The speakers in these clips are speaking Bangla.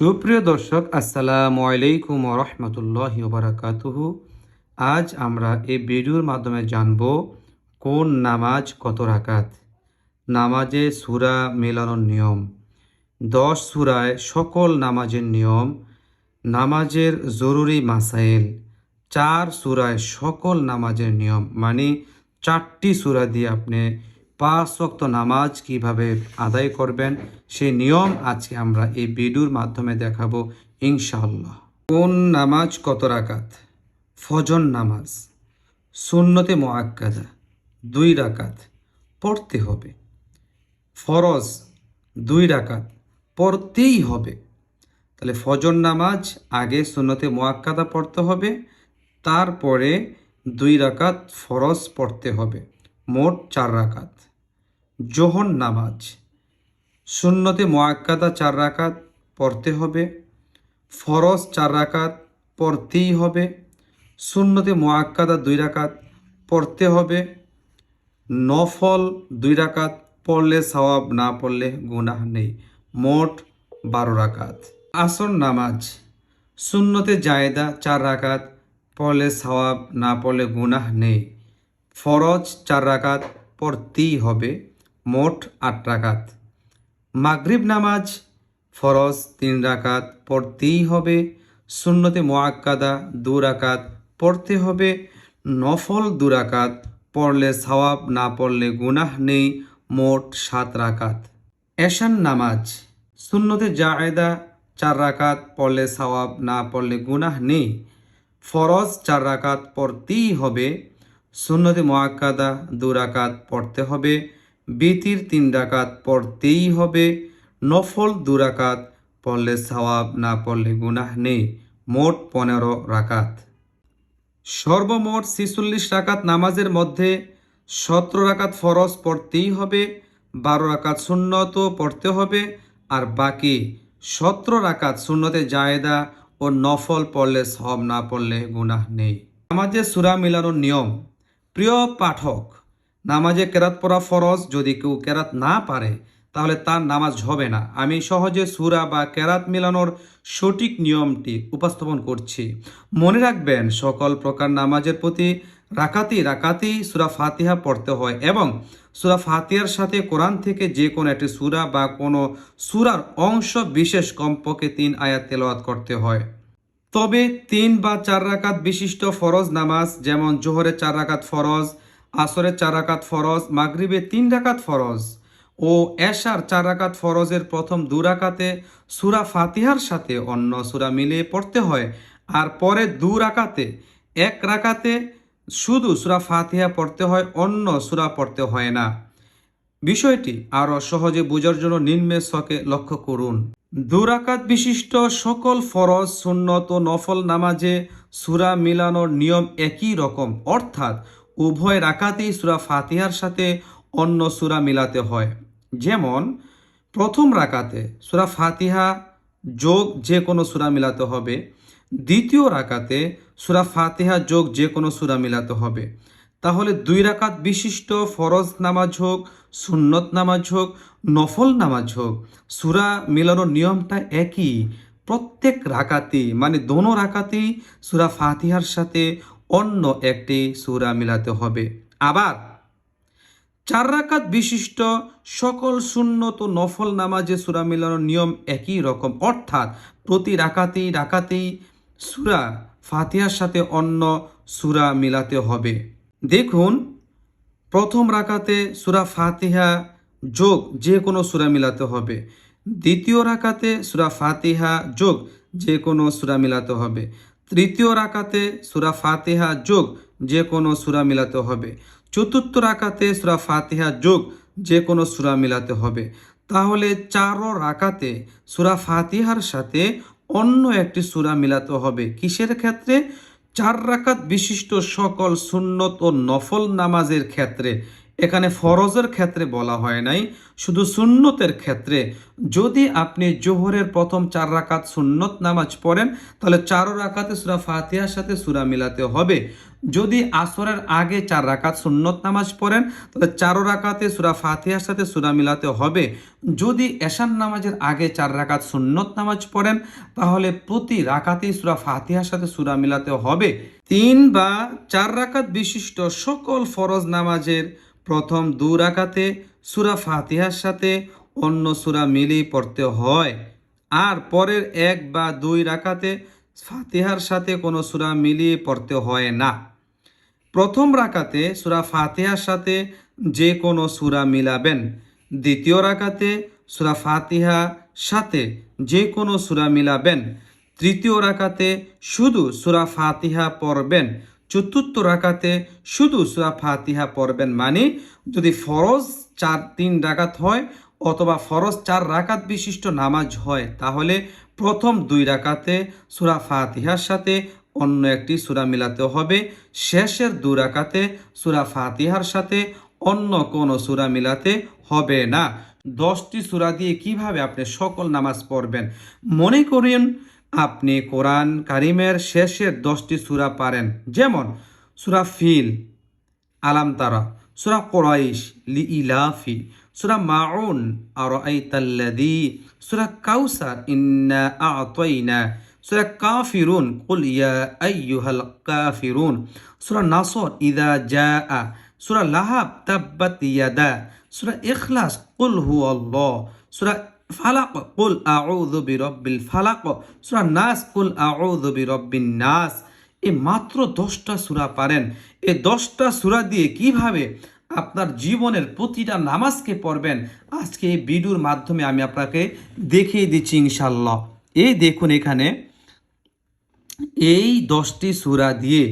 সুপ্রিয় দর্শক, আসসালামু আলাইকুম রহমতুল্লাহ বারাকাতুহু। আজ আমরা এই ভিডিওর মাধ্যমে জানব কোন নামাজ কত রাকাত? নামাজে সুরা মেলানোর নিয়ম। দশ সুরায় সকল নামাজের নিয়ম, নামাজের জরুরি মাসাইল। চার সুরায় সকল নামাজের নিয়ম মানে চারটি সুরা দিয়ে আপনি পাঁচ ওয়াক্ত নামাজ কীভাবে আদায় করবেন সেই নিয়ম আজকে আমরা এই ভিডিওর মাধ্যমে দেখাবো ইনশাআল্লাহ। কোন নামাজ কত রাকাত? ফজর নামাজ, সুন্নতে মোয়াক্কাদা দুই রাকাত, পড়তে হবে। ফরজ, দুই রাকাত, পড়তেই হবে। তাহলে ফজর নামাজ আগে সুন্নতে মোয়াক্কাদা পড়তে হবে, তারপরে দুই রাকাত ফরজ পড়তে হবে, মোট চার রাকাত। জোহর নামাজ। সুন্নতে মোয়াক্কাদা চার রাকাত পড়তে হবে। ফরজ চার রাকাত পড়তেই হবে। সুন্নতে মোয়াক্কাদা দুই রাকাত পড়তে হবে। নফল দুই রাকাত পড়লে সওয়াব না পড়লে গুনাহ নেই। মোট বারো রাকাত। আসর নামাজ। শূন্যতে জায়দা চার রাকাত পড়লে সওয়াব না পড়লে গুনাহ নেই। ফরজ চার রাকাত পড়তেই হবে। মোট আট রাকাত। মাগরিব নামাজ ফরজ তিন রাকাত পড়তেই হবে। সুন্নতে মোয়াক্কাদা দু রাকাত পড়তে হবে। নফল দু রাকাত পড়লে সওয়াব, না পড়লে গুনাহ নেই। মোট সাত রাকাত। এশান নামাজ সুন্নতে জায়দা চার রাকাত পড়লে সওয়াব, না পড়লে গুনাহ নেই। ফরজ চার রাকাত পড়তেই হবে। সুন্নতে মোয়াক্কাদা দু রাকাত পড়তে হবে। বিতির তিন ডাকাত পড়তেই হবে। নফল দু রাকাত পড়লে সওয়াব, না পড়লে গুনাহ নেই। মোট পনেরো রাকাত সর্বমোট ছিচল্লিশ রাকাত নামাজের মধ্যে সতেরো রাকাত ফরজ পড়তেই হবে, বারো রাকাত সুন্নত পড়তে হবে, আর বাকি সতেরো রাকাত সুন্নতে জায়েদা ও নফল পড়লে সব না পড়লে গুনাহ নেই। নামাজে সুরা মিলানোর নিয়ম। প্রিয় পাঠক নামাজে কেরাত পড়া ফরজ, যদি কেউ কেরাত না পারে, তাহলে তার নামাজ হবে না। আমি সহজে সুরা বা কেরাত মিলানোর সঠিক নিয়মটি উপস্থাপন করছি। মনে রাখবেন, সকল প্রকার নামাজের প্রতি রাকাতি রাকাতি সুরা ফাতিহা পড়তে হয় এবং সুরা ফাতিহার সাথে কোরআন থেকে যে কোনো একটি সুরা বা কোনো সুরার অংশ বিশেষ কমপক্ষে তিন আয়াত তেলাওয়াত করতে হয়। তবে তিন বা চার রাকাত বিশিষ্ট ফরজ নামাজ, যেমন জোহরের চার রাকাত ফরজ আসরের চার রাকাত ফরজ মাগরিবে তিন রাকাত ফরজ ও এশার চার রাকাত ফরজের প্রথম দু রাকাতে সুরা ফাতিহার সাথে অন্য সুরা মিলিয়ে পড়তে হয়। আর পরে দু রাকাতে এক রাকাতে শুধু সুরা ফাতিহা পড়তে হয়, অন্য সুরা পড়তে হয় না। বিষয়টি আরও সহজে বোঝার জন্য নিম্নে শকে লক্ষ্য করুন। দুরাকাত বিশিষ্ট সকল ফরজ, সুন্নত ও নফল নামাজে সুরা মিলানোর নিয়ম একই রকম। অর্থাৎ উভয় রাকাতেই সুরা ফাতিহার সাথে অন্য সুরা মিলাতে হয়। যেমন, প্রথম রাকাতে সুরা ফাতিহা যোগ যে কোনো সুরা মিলাতে হবে। দ্বিতীয় রাকাতে সুরা ফাতিহা যোগ যে কোনো সুরা মিলাতে হবে। তাহলে দুই রাকাত বিশিষ্ট ফরজ নামাজ হোক, সুন্নত নামাজ হোক, নফল নামাজ হোক, সুরা মিলানোর নিয়মটা একই। প্রত্যেক রাকাতেই মানে দোনো রাকাতেই সুরা ফাতিহার সাথে অন্য একটি সুরা মিলাতে হবে। আবার চার রাকাত বিশিষ্ট সকল সুন্নত নফল নামাজে সুরা মিলানোর নিয়ম একই রকম। অর্থাৎ প্রতি রাকাতেই রাকাতেই সুরা ফাতিহার সাথে অন্য সুরা মিলাতে হবে। দেখুন, প্রথম রাকাতে সুরা ফাতিহা যোগ যে কোনো সুরা মিলাতে হবে। দ্বিতীয় রাকাতে সুরা ফাতিহা যোগ যে কোনো সুরা মিলাতে হবে। তৃতীয় রাকাতে সুরা ফাতিহা যোগ যে কোনো সুরা মিলাতে হবে। চতুর্থ রাকাতে সুরা ফাতিহা যোগ যে কোনো সুরা মিলাতে হবে। তাহলে চারো রাকাতে সুরা ফাতিহার সাথে অন্য একটি সুরা মিলাতে হবে। কিসের ক্ষেত্রে? চার রাকাত বিশিষ্ট সকল সুন্নত ও নফল নামাজের ক্ষেত্রে। এখানে ফরজের ক্ষেত্রে বলা হয় নাই, শুধু সুন্নতের ক্ষেত্রে। যদি আপনি জোহরের প্রথম চার রাকাত সুন্নত নামাজ পড়েন, তাহলে চার রাকাতে সুরা ফাতিহার সাথে সুরা মিলাতে হবে। যদি আসরের আগে চার রাকাত সুন্নত নামাজ পড়েন, তাহলে চারো রাকাতে সুরা ফাতিহার সাথে সুরা মিলাতে হবে। যদি এশান নামাজের আগে চার রাকাত সুন্নত নামাজ পড়েন, তাহলে প্রতি রাকাতেই সুরা ফাতিহার সাথে সুরা মিলাতে হবে। তিন বা চার রাকাত বিশিষ্ট সকল ফরজ নামাজের প্রথম দু রাকাতে সুরা ফাতিহার সাথে অন্য সুরা মিলিয়ে পড়তে হয়। আর পরের এক বা দুই রাকাতে ফাতিহার সাথে কোনো সুরা মিলিয়ে পড়তে হয় না। প্রথম রাকাতে সুরা ফাতিহার সাথে যে কোনো সুরা মিলাবেন। দ্বিতীয় রাকাতে সুরা ফাতিহা সাথে যে কোনো সুরা মিলাবেন। তৃতীয় রাকাতে শুধু সুরা ফাতিহা পড়বেন। চতুর্থ রাকাতে শুধু সুরা ফাতিহা পড়বেন মানে যদি ফরজ চার, তিন রাকাত হয় অথবা ফরজ চার রাকাত বিশিষ্ট নামাজ হয়, তাহলে প্রথম দুই রাকাতে সুরা ফাতিহার সাথে অন্য একটি সুরা মিলাতে হবে। শেষের দু রাকাতে সুরা ফাতিহার সাথে অন্য কোনো সুরা মিলাতে হবে না। দশটি সুরা দিয়ে কীভাবে আপনি সকল নামাজ পড়বেন? মনে করেন আপনি কোরআন কারিমের শেষের দশটি সুরা পারেন। যেমন, সুরা ফিল, আলাম তারা, সুরা কোরাইশ লি ইলাফি সুরা মাউন আর আইতাল্লাদি সুরা কাউসার, ইন্না আতইনা, সুরা কাফিরুন, কুল ইয়া আইয়ুহাল কাফিরুন, সুরা নাসর ইদা জাআ, সুরা লাহাব তাব্বাত ইয়াদা, সুরা ইখলাস, কুল হুয়াল্লাহ, সুরা ফালাক কুল আউযু বিরাব্বিল ফালাক। সুরা নাস কুল আউযু বিরাব্বিন নাস। এ মাত্র দশটা সুরা পারেন। এই দশটা সুরা দিয়ে কীভাবে আপনার জীবনের প্রতিটা নামাজকে পড়বেন, আজকে এই ভিডিওর মাধ্যমে আমি আপনাকে দেখিয়ে দিচ্ছি ইনশাল্লাহ এই দেখুন এখানে, এই দশটি সুরা দিয়ে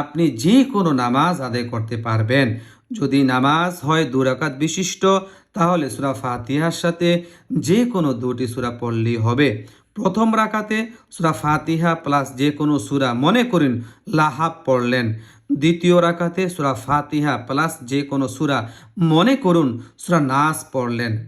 আপনি যে কোনো নামাজ আদায় করতে পারবেন। যদি নামাজ হয় দুরাকাত বিশিষ্ট তাহলে সুরা ফাতিহার সাথে যে কোনো দুটি সুরা পড়লেই হবে। প্রথম রাকাতে সুরা ফাতিহা প্লাস যে কোনো সুরা মনে করুন লাহাব পড়লেন। দ্বিতীয় রাকাতে সুরা ফাতিহা প্লাস যে কোনো সুরা মনে করুন সুরা নাস পড়লেন।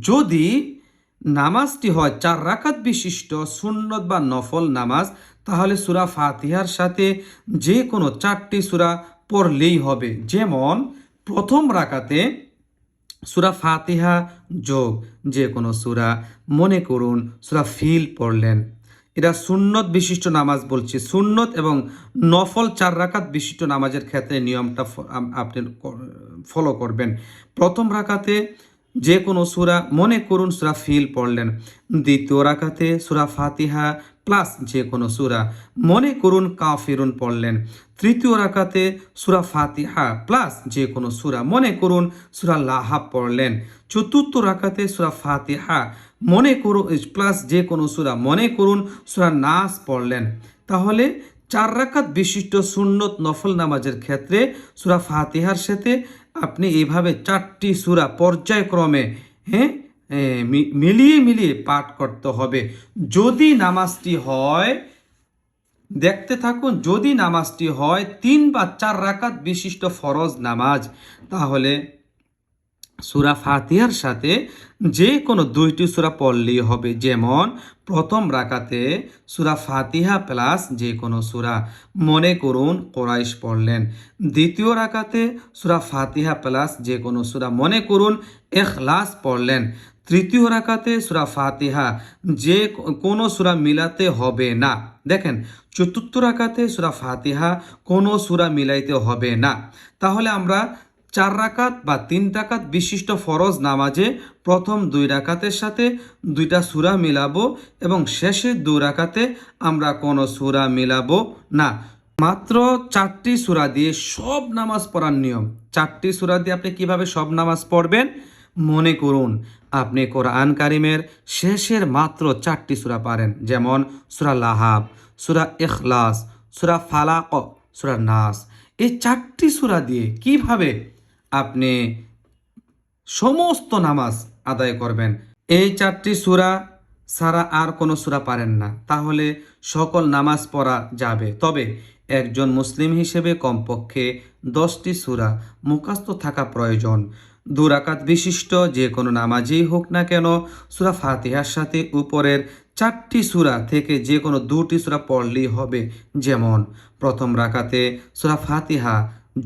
যদি নামাজটি হয় চার রাকাত বিশিষ্ট সুন্নত বা নফল নামাজ, তাহলে সুরা ফাতিহার সাথে যে কোনো চারটি সুরা পড়লেই হবে। যেমন, প্রথম রাকাতে সুরা ফাতিহা যোগ যে কোনো সুরা, মনে করুন সুরা ফিল পড়লেন। এটা সুন্নত বিশিষ্ট নামাজ বলছি। সুন্নত এবং নফল চার রাকাত বিশিষ্ট নামাজের ক্ষেত্রে নিয়মটা আপনি ফলো করবেন। প্রথম রাকাতে যে কোনো সুরা, মনে করুন সুরা ফিল পড়লেন। দ্বিতীয় রাকাতে সুরা ফাতিহা প্লাস যে কোনো সুরা। মনে করুন কাফিরুন পড়লেন। তৃতীয় রাকাতে সুরা ফাতিহা প্লাস যে কোনো সুরা। মনে করুন সুরা লাহাব পড়লেন। চতুর্থ রাকাতে সুরা ফাতিহা মনে করুন, প্লাস যে কোনো সুরা। মনে করুন সুরা নাস পড়লেন। তাহলে চার রাকাত বিশিষ্ট সুন্নত নফল নামাজের ক্ষেত্রে সুরা ফাতিহার সাথে আপনি এইভাবে চারটি সুরা পর্যায়ক্রমে হ্যাঁ মিলিয়ে মিলিয়ে পাঠ করতে হবে। যদি নামাজটি হয়, দেখতে থাকুন, যদি নামাজটি হয়, তিন বা চার রাকাত বিশিষ্ট ফরজ নামাজ, তাহলে সুরা ফাতিহার সাথে যে কোনো দুইটি সুরা পড়লেই হবে। যেমন, প্রথম রাকাতে সুরা ফাতিহা প্লাস যে কোনো সুরা। মনে করুন, কোরাইশ পড়লেন। দ্বিতীয় রাকাতে সুরা ফাতিহা প্লাস যে কোনো সুরা। মনে করুন, এখলাস পড়লেন। তৃতীয় রাকাতে সুরা ফাতিহা যে কোনো সুরা মিলাতে হবে না। দেখেন, চতুর্থ রাকাতে সুরা ফাতিহা কোনো সুরা মিলাইতে হবে না। তাহলে আমরা চার রাকাত বা তিন রাকাত বিশিষ্ট ফরজ নামাজে প্রথম দুই রাকাতের সাথে দুইটা সুরা মিলাবো এবং শেষের দু রাকাতে আমরা কোনো সুরা মিলাবো না। মাত্র চারটি সুরা দিয়ে সব নামাজ পড়ার নিয়ম। চারটি সুরা দিয়ে আপনি কীভাবে সব নামাজ পড়বেন? মনে করুন আপনি কোরআন কারিমের শেষের মাত্র চারটি সুরা পারেন, যেমন সুরা লাহাব, সুরা ইখলাস, সুরা ফালাক, সুরা নাস। এই চারটি সুরা দিয়ে কীভাবে আপনি সমস্ত নামাজ আদায় করবেন? এই চারটি সুরা ছাড়া আর কোনো সুরা পারেন না। তাহলে সকল নামাজ পড়া যাবে। তবে একজন মুসলিম হিসেবে কমপক্ষে দশটি সুরা মুখাস্ত থাকা প্রয়োজন। দুরাকাত বিশিষ্ট, যে কোনো নামাজেই হোক না কেন, সুরা ফাতিহার সাথে উপরের চারটি সুরা থেকে যে কোনো দুটি সুরা পড়লেই হবে যেমন, প্রথম রাকাতে সুরা ফাতিহা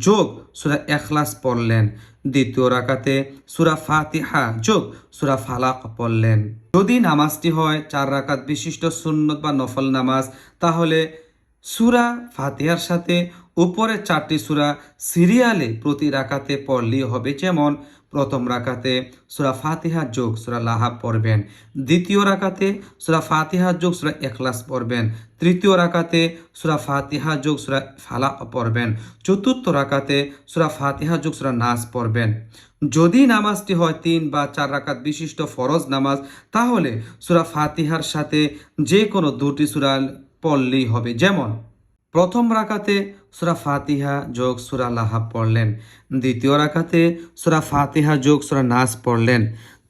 যোগ সুরা এখলাস পড়লেন, দ্বিতীয় রাকাতে সুরা ফাতিহা যোগ সুরা ফালাক পড়লেন। যদি নামাজটি হয় চার রাকাত বিশিষ্ট সুন্নত বা নফল নামাজ, তাহলে সুরা ফাতিহার সাথে উপরে চারটি সুরা সিরিয়ালে প্রতি রাকাতে পড়লেই হবে যেমন, প্রথম রাকাতে সুরা ফাতিহা যোগ সুরা লাহাব পড়বেন, দ্বিতীয় রাকাতে সুরা ফাতিহা যোগ সুরা এখলাস পড়বেন, তৃতীয় রাকাতে সুরা ফাতিহা যোগ সুরা ফালা পড়বেন, চতুর্থ রাকাতে সুরা ফাতিহা যোগ সুরা নাস পড়বেন। যদি নামাজটি হয় তিন বা চার রাকাত বিশিষ্ট ফরজ নামাজ, তাহলে সুরা ফাতিহার সাথে যে কোনো দুটি সুরা পড়লেই হবে। যেমন, প্রথম রাকাতে সুরা ফাতিহা যোগ সুরা লাহাব পড়লেন, দ্বিতীয় রাকাতে সুরা ফাতিহা যোগ সুরা নাস পড়লেন,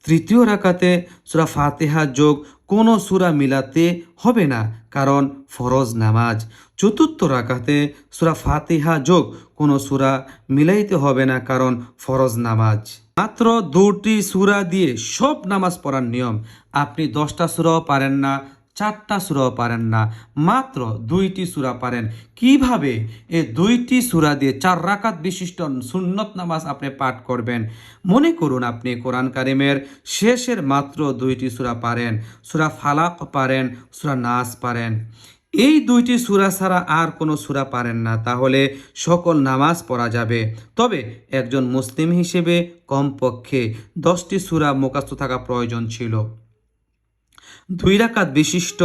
তৃতীয় রাকাতে সুরা ফাতিহা যোগ কোনো সুরা মিলাতে হবে না, কারণ ফরজ নামাজ। চতুর্থ রাকাতে সুরা ফাতিহা যোগ কোনো সুরা মিলাইতে হবে না, কারণ ফরজ নামাজ। মাত্র দুটি সুরা দিয়ে সব নামাজ পড়ার নিয়ম। আপনি দশটা সুরাও পারেন না চারটা সুরাও পারেন না, মাত্র দুইটি সুরা পারেন। কীভাবে? এ দুইটি সুরা দিয়ে চার রাকাত বিশিষ্ট সুন্নত নামাজ আপনি পাঠ করবেন। মনে করুন আপনি কোরআন কারিমের শেষের মাত্র দুইটি সুরা পারেন। সুরা ফালাক পারেন, সুরা নাস পারেন। এই দুইটি সুরা ছাড়া আর কোনো সুরা পারেন না, তাহলে সকল নামাজ পড়া যাবে। তবে একজন মুসলিম হিসেবে কমপক্ষে দশটি সুরা মোকাস্ত থাকা প্রয়োজন ছিল। দুই রাকাত বিশিষ্ট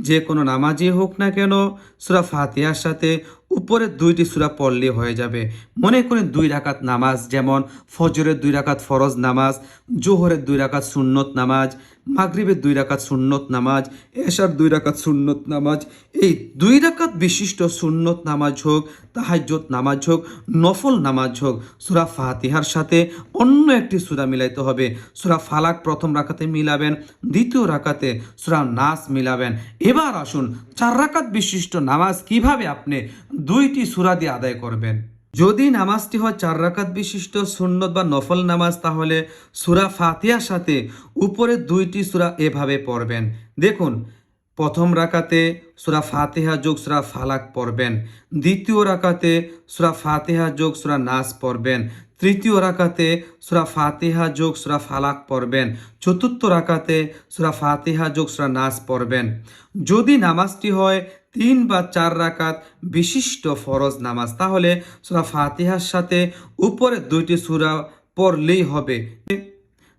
যে কোনো নামাজই হোক না কেন সুরা ফাতিহার সাথে উপরে দুইটি সুরা পড়লে হয়ে যাবে। মনে করেন দুই রাকাত নামাজ, যেমন ফজরের দুই রাকাত ফরজ নামাজ, জোহরের দুই রাকাত সুন্নত নামাজ, মাগরিবের দুই রাকাত সুন্নত নামাজ, এশার দুই রাকাত সুন্নত নামাজ। এই দুই রাকাত বিশিষ্ট সুন্নত নামাজ হোক তাহাজ্জত নামাজ হোক, নফল নামাজ হোক, সুরা ফাতিহার সাথে অন্য একটি সুরা মিলাইতে হবে। সুরা ফালাক প্রথম রাকাতে মিলাবেন, দ্বিতীয় রাকাতে সুরা নাস মিলাবেন। এবার আসুন, চার রাকাত বিশিষ্ট নামাজ কীভাবে আপনি দুইটি সুরা দিয়ে আদায় করবেন। যদি নামাজটি হয় চার রাকাত বিশিষ্ট সুন্নত বা নফল নামাজ, তাহলে সুরা ফাতিহার সাথে উপরে দুইটি সুরা এভাবে পড়বেন। দেখুন, প্রথম রাকাতে সুরা ফাতিহা যোগ সুরা ফালাক পড়বেন। দ্বিতীয় রাকাতে সুরা ফাতিহা যোগ সুরা নাস পড়বেন। তৃতীয় রাকাতে সুরা ফাতিহা যোগ সুরা ফালাক পড়বেন। চতুর্থ রাকাতে সুরা ফাতিহা যোগ সুরা নাস পড়বেন। যদি নামাজটি হয় তিন বা চার রাকাত বিশিষ্ট ফরজ নামাজ। তাহলে সুরা ফাতিহার সাথে উপরে দুইটি সুরা পড়লেই হবে।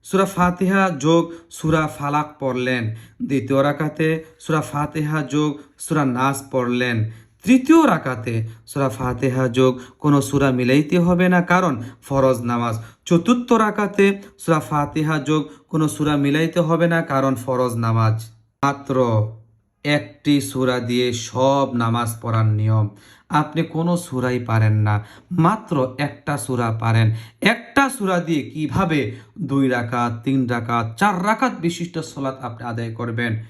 সুরা ফাতিহা যোগ সুরা ফালাক পড়লেন। দ্বিতীয় রাকাতে সুরা ফাতিহা যোগ সুরা নাস পড়লেন। তৃতীয় রাকাতে সুরা ফাতেহা যোগ কোনো সুরা মিলাইতে হবে না, কারণ ফরজ নামাজ। চতুর্থ রাকাতে সুরা ফাতিহা যোগ কোনো সুরা মিলাইতে হবে না, কারণ ফরজ নামাজ। মাত্র একটি সুরা দিয়ে সব নামাজ পড়ার নিয়ম। আপনি কোনো সুরাই পারেন না, মাত্র একটা সুরা পারেন। একটা সুরা দিয়ে কীভাবে দুই রাকাত, তিন রাকাত, চার রাকাত বিশিষ্ট সলাৎ আপনি আদায় করবেন?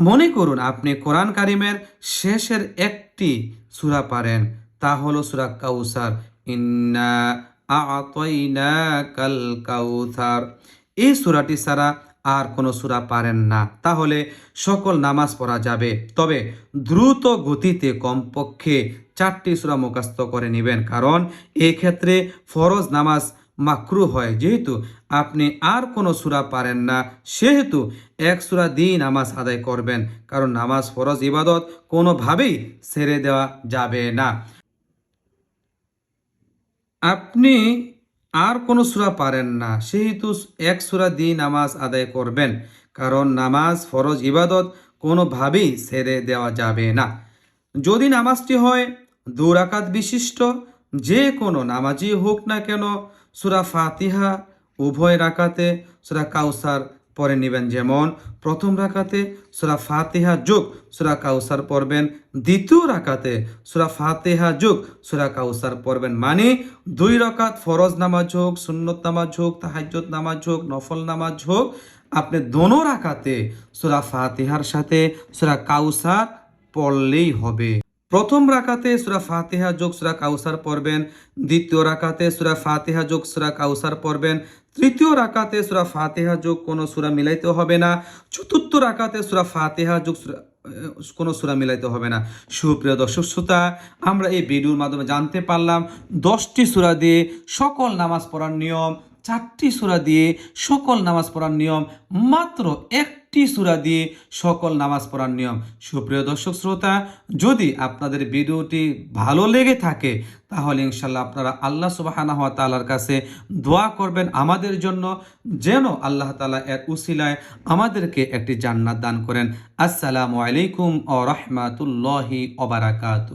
মনে করুন, আপনি কোরআন কারিমের শেষের একটি সুরা পারেন, তা হলো সুরা কাউসার। ইন্না আতইনা কাল কাউসার। এই সুরাটি ছাড়া আর কোনো সুরা পারেন না। তাহলে সকল নামাজ পড়া যাবে। তবে দ্রুত গতিতে কমপক্ষে চারটি সুরা মুখস্থ করে নেবেন। কারণ এই ক্ষেত্রে ফরজ নামাজ মাকরু হয়। যেহেতু আপনি আর কোনো সুরা পারেন না, সেহেতু এক সুরা দিয়ে নামাজ আদায় করবেন। কারণ নামাজ ফরজ ইবাদত কোনোভাবেই ছেড়ে দেওয়া যাবে না। আপনি আর কোনো সুরা পারেন না। সেহেতু এক সুরা দিয়ে নামাজ আদায় করবেন, কারণ নামাজ ফরজ ইবাদত কোনোভাবেই ছেড়ে দেওয়া যাবে না। যদি নামাজটি হয় দুরাকাত বিশিষ্ট, যে কোনো নামাজই হোক না কেন, সুরা ফাতিহা উভয় রাকাতে সুরা কাউসার পরে নেবেন যেমন প্রথম রাকাতে সুরা ফাতেহা যোগ, সুরা কাউসার পড়বেন। দ্বিতীয় রাকাতে সুরা ফাতেহা যোগ, সুরা কাউসার পড়বেন মানে দুই রকাত ফরজ নামাজ হোক, সুন্নত নামাজ হোক তাহাজ্জত নামাজ হোক, নফল নামাজ হোক, আপনি দোনো রাকাতে সুরা ফাতিহার সাথে সুরা কাউসার পড়লেই হবে। প্রথম রাকাতে সুরা ফাতেহা যোগ সুরা কাউসার পড়বেন, দ্বিতীয় রাকাতে সুরা ফাতেহা যোগ সুরা কাউসার পড়বেন, তৃতীয় রাকাতে সুরা ফাতেহা যোগ কোনো সুরা মিলাইতে হবে না, চতুর্থ রাকাতে সুরা ফাতেহা যোগ সুরা কোনো সুরা মিলাইতে হবে না। সুপ্রিয় দর্শক শ্রোতা, আমরা এই ভিডিওর মাধ্যমে জানতে পারলাম, দশটি সুরা দিয়ে সকল নামাজ পড়ার নিয়ম, চারটি সুরা দিয়ে সকল নামাজ পড়ার নিয়ম মাত্র একটি সুরা দিয়ে সকল নামাজ পড়ার নিয়ম। সুপ্রিয় দর্শক শ্রোতা, যদি আপনাদের ভিডিওটি ভালো লেগে থাকে, তাহলে ইনশাল্লাহ আপনারা আল্লাহ সুবাহানা হওয়া তালার কাছে দোয়া করবেন আমাদের জন্য, যেন আল্লাহ তালা এর উসিলায় আমাদেরকে একটি জান্নাত দান করেন। আসসালামু আলাইকুম ও রহমাতুল্লাহি ওবারাকাতু